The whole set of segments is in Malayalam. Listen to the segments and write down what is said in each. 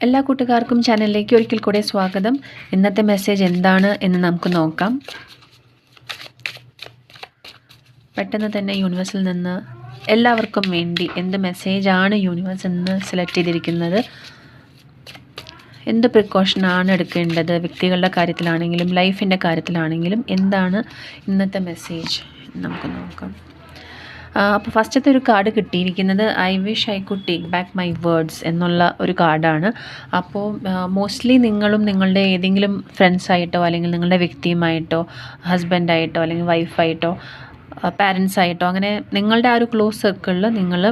എല്ലാ കൂട്ടുകാർക്കും ചാനലിലേക്ക് ഒരിക്കൽ കൂടെ സ്വാഗതം. ഇന്നത്തെ മെസ്സേജ് എന്താണ് എന്ന് നമുക്ക് നോക്കാം. പെട്ടെന്ന് തന്നെ യൂണിവേഴ്സിൽ നിന്ന് എല്ലാവർക്കും വേണ്ടി എന്ത് മെസ്സേജാണ് യൂണിവേഴ്സിൽ നിന്ന് സെലക്ട് ചെയ്തിരിക്കുന്നത്? എന്ത് പ്രിക്കോഷനാണ് എടുക്കേണ്ടത്? വ്യക്തികളുടെ കാര്യത്തിലാണെങ്കിലും ലൈഫിന്റെ കാര്യത്തിലാണെങ്കിലും എന്താണ് ഇന്നത്തെ മെസ്സേജ് നമുക്ക് നോക്കാം. അപ്പോൾ ഫസ്റ്റത്തെ ഒരു കാർഡ് കിട്ടിയിരിക്കുന്നത് I wish I could take back my words എന്നുള്ള ഒരു കാർഡാണ് അപ്പോൾ മോസ്റ്റ്ലി നിങ്ങളും നിങ്ങളുടെ ഏതെങ്കിലും ഫ്രണ്ട്സായിട്ടോ അല്ലെങ്കിൽ നിങ്ങളുടെ വ്യക്തിയുമായിട്ടോ ഹസ്ബൻഡായിട്ടോ അല്ലെങ്കിൽ വൈഫായിട്ടോ പാരൻസായിട്ടോ അങ്ങനെ നിങ്ങളുടെ ആ ഒരു ക്ലോസ് സർക്കിളിൽ നിങ്ങൾ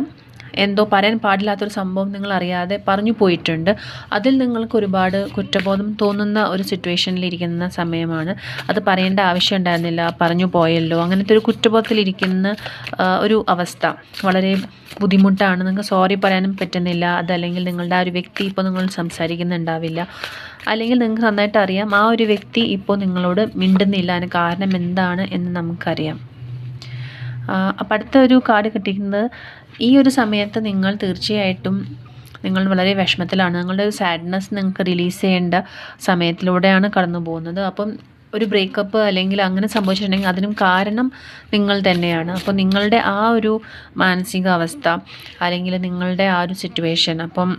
എന്തോ പറയാൻ പാടില്ലാത്തൊരു സംഭവം നിങ്ങൾ അറിയാതെ പറഞ്ഞു പോയിട്ടുണ്ട്. അതിൽ നിങ്ങൾക്ക് ഒരുപാട് കുറ്റബോധം തോന്നുന്ന ഒരു സിറ്റുവേഷനിലിരിക്കുന്ന സമയമാണ്. അത് പറയേണ്ട ആവശ്യം ഉണ്ടായിരുന്നില്ല. പറഞ്ഞു പോയല്ലോ. അങ്ങനത്തെ ഒരു കുറ്റബോധത്തിലിരിക്കുന്ന ഒരു അവസ്ഥ വളരെ ബുദ്ധിമുട്ടാണ്. നിങ്ങൾക്ക് സോറി പറയാനും പറ്റുന്നില്ല. അതല്ലെങ്കിൽ നിങ്ങളുടെ ആ ഒരു വ്യക്തി ഇപ്പോൾ നിങ്ങൾ സംസാരിക്കുന്നുണ്ടാവില്ല. അല്ലെങ്കിൽ നിങ്ങൾക്ക് നന്നായിട്ട് അറിയാം. ആ ഒരു വ്യക്തി ഇപ്പോൾ നിങ്ങളോട് മിണ്ടുന്നില്ല. അതിന് കാരണം എന്താണ് എന്ന് നമുക്കറിയാം. അപ്പം അടുത്ത ഒരു കാർഡ് കിട്ടിയിരിക്കുന്നത് ഈ ഒരു സമയത്ത് നിങ്ങൾ തീർച്ചയായിട്ടും നിങ്ങൾ വളരെ വിഷമത്തിലാണ്. നിങ്ങളുടെ ഒരു സാഡ്നെസ് നിങ്ങൾക്ക് റിലീസ് ചെയ്യേണ്ട സമയത്തിലൂടെയാണ് കടന്നു പോകുന്നത്. അപ്പം ഒരു ബ്രേക്കപ്പ് അല്ലെങ്കിൽ അങ്ങനെ സംഭവിച്ചിട്ടുണ്ടെങ്കിൽ അതിനും കാരണം നിങ്ങൾ തന്നെയാണ്. അപ്പോൾ നിങ്ങളുടെ ആ ഒരു മാനസികാവസ്ഥ അല്ലെങ്കിൽ നിങ്ങളുടെ ആ ഒരു സിറ്റുവേഷൻ അപ്പം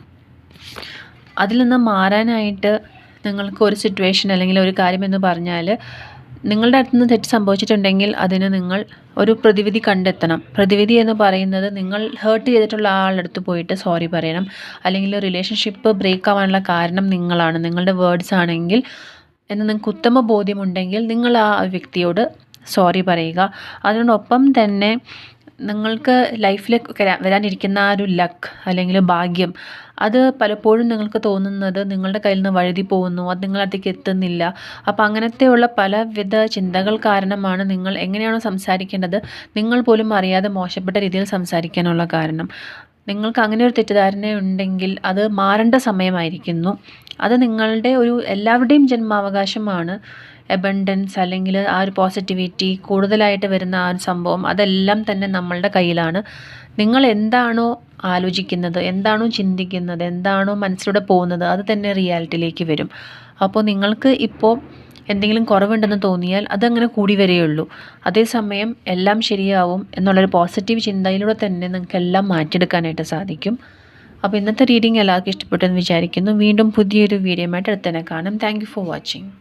അതിൽ നിന്ന് മാറാനായിട്ട് നിങ്ങൾക്ക് ഒരു സിറ്റുവേഷൻ അല്ലെങ്കിൽ ഒരു കാര്യമെന്ന് പറഞ്ഞാൽ നിങ്ങളുടെ അടുത്ത് നിന്ന് തെറ്റ് സംഭവിച്ചിട്ടുണ്ടെങ്കിൽ അതിന് നിങ്ങൾ ഒരു പ്രതിവിധി കണ്ടെത്തണം. പ്രതിവിധി എന്ന് പറയുന്നത് നിങ്ങൾ ഹേർട്ട് ചെയ്തിട്ടുള്ള ആളുടെ അടുത്ത് പോയിട്ട് സോറി പറയണം. അല്ലെങ്കിൽ റിലേഷൻഷിപ്പ് ബ്രേക്ക് ആവാനുള്ള കാരണം നിങ്ങളാണ്. നിങ്ങളുടെ വേർഡ്സ് ആണെങ്കിൽ എന്ന് നിങ്ങൾക്ക് ഉത്തമ ബോധ്യമുണ്ടെങ്കിൽ നിങ്ങൾ ആ വ്യക്തിയോട് സോറി പറയുക. അതിനോടൊപ്പം തന്നെ നിങ്ങൾക്ക് ലൈഫിൽ വരാനിരിക്കുന്ന ആ ഒരു ലക്ക് അല്ലെങ്കിൽ ഭാഗ്യം അത് പലപ്പോഴും നിങ്ങൾക്ക് തോന്നുന്നത് നിങ്ങളുടെ കയ്യിൽ നിന്ന് വഴുതി പോകുന്നു അത് നിങ്ങളതിലേക്ക് എത്തുന്നില്ല. അപ്പോൾ അങ്ങനത്തെയുള്ള പലവിധ ചിന്തകൾ കാരണമാണ് നിങ്ങൾ എങ്ങനെയാണോ സംസാരിക്കേണ്ടത് നിങ്ങൾ പോലും അറിയാതെ മോശപ്പെട്ട രീതിയിൽ സംസാരിക്കാനുള്ള കാരണം. നിങ്ങൾക്ക് അങ്ങനെ ഒരു തെറ്റിദ്ധാരണ ഉണ്ടെങ്കിൽ അത് മാറേണ്ട സമയമായിരിക്കുന്നു. അത് നിങ്ങളുടെ ഒരു എല്ലാവരുടെയും ജന്മാവകാശമാണ്. എബണ്ടൻസ് അല്ലെങ്കിൽ ആ ഒരു പോസിറ്റിവിറ്റി കൂടുതലായിട്ട് വരുന്ന ആ ഒരു സംഭവം അതെല്ലാം തന്നെ നമ്മളുടെ കയ്യിലാണ്. നിങ്ങൾ എന്താണോ ആലോചിക്കുന്നത് എന്താണോ ചിന്തിക്കുന്നത് എന്താണോ മനസ്സിലൂടെ പോകുന്നത് അത് തന്നെ റിയാലിറ്റിയിലേക്ക് വരും. അപ്പോൾ നിങ്ങൾക്ക് ഇപ്പോൾ എന്തെങ്കിലും കുറവുണ്ടെന്ന് തോന്നിയാൽ അതങ്ങനെ കൂടി വരികയുള്ളൂ അതേസമയം എല്ലാം ശരിയാവും എന്നുള്ളൊരു പോസിറ്റീവ് ചിന്തയിലൂടെ തന്നെ നിങ്ങൾക്ക് എല്ലാം മാറ്റിയെടുക്കാനായിട്ട് സാധിക്കും. അപ്പോൾ ഇന്നത്തെ റീഡിങ് എല്ലാവർക്കും ഇഷ്ടപ്പെട്ടെന്ന് വിചാരിക്കുന്നു. വീണ്ടും പുതിയൊരു വീഡിയോ ആയിട്ട് അടുത്തന്നെ കാണാം. Thank for watching